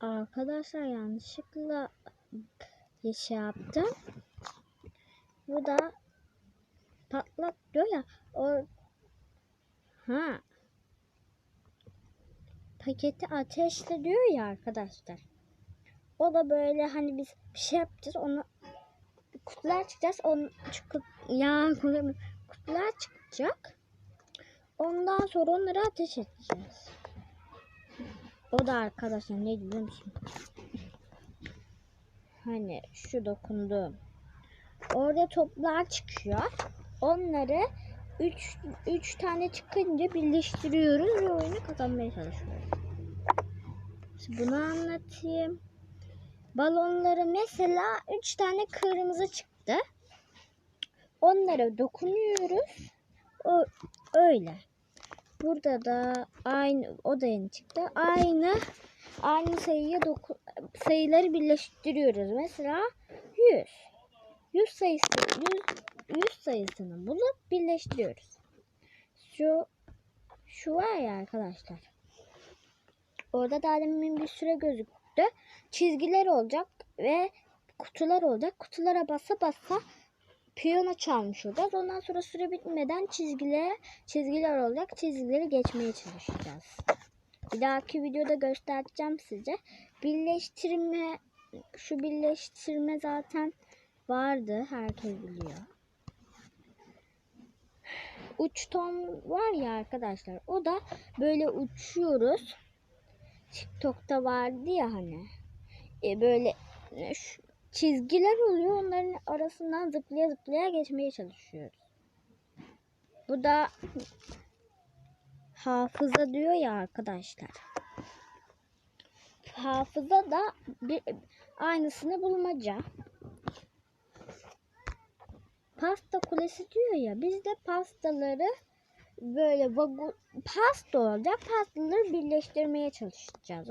Arkadaşlar yanlışlıkla şey yaptım. Bu da patlak diyor ya. O ha paketi ateşle diyor ya arkadaşlar. O da böyle hani biz bir şey yapacağız onu kutular çıkacağız. Onun çıkıp ya kutular çıkacak. Ondan sonra onları ateş edeceğiz. O da arkadaşlar ne biliyor musun? Hani şu dokunduğum. Orada toplar çıkıyor. Onları 3 3 tane çıkınca birleştiriyoruz ve oyunu kazanmaya çalışıyoruz. Şimdi bunu anlatayım. Balonları mesela 3 tane kırmızı çıktı. Onlara dokunuyoruz. O öyle. Burada da aynı o da yeni çıktı. Aynı aynı sayıya doku, sayıları birleştiriyoruz. Mesela 100. 100 sayısı 100, 100 sayısını bulup birleştiriyoruz. Şu şu var ya arkadaşlar. Orada daha demin bir süre gözüktü. Çizgiler olacak ve kutular olacak. Kutulara basa basa piyano çalmış olacağız. Ondan sonra süre bitmeden çizgiler çizgiler olacak. Çizgileri geçmeye çalışacağız. Bir dahaki videoda göstereceğim size. Birleştirme şu birleştirme zaten vardı. Herkes biliyor. Uç ton var ya arkadaşlar. O da böyle uçuyoruz. TikTok'ta vardı ya hani. E böyle e, şu, çizgiler oluyor. Onların arasından zıplaya zıplaya geçmeye çalışıyoruz. Bu da hafıza diyor ya arkadaşlar. Hafıza da bir, aynısını bulmaca. Pasta kulesi diyor ya. Biz de pastaları böyle vagon pasta olacak. Pastaları birleştirmeye çalışacağız.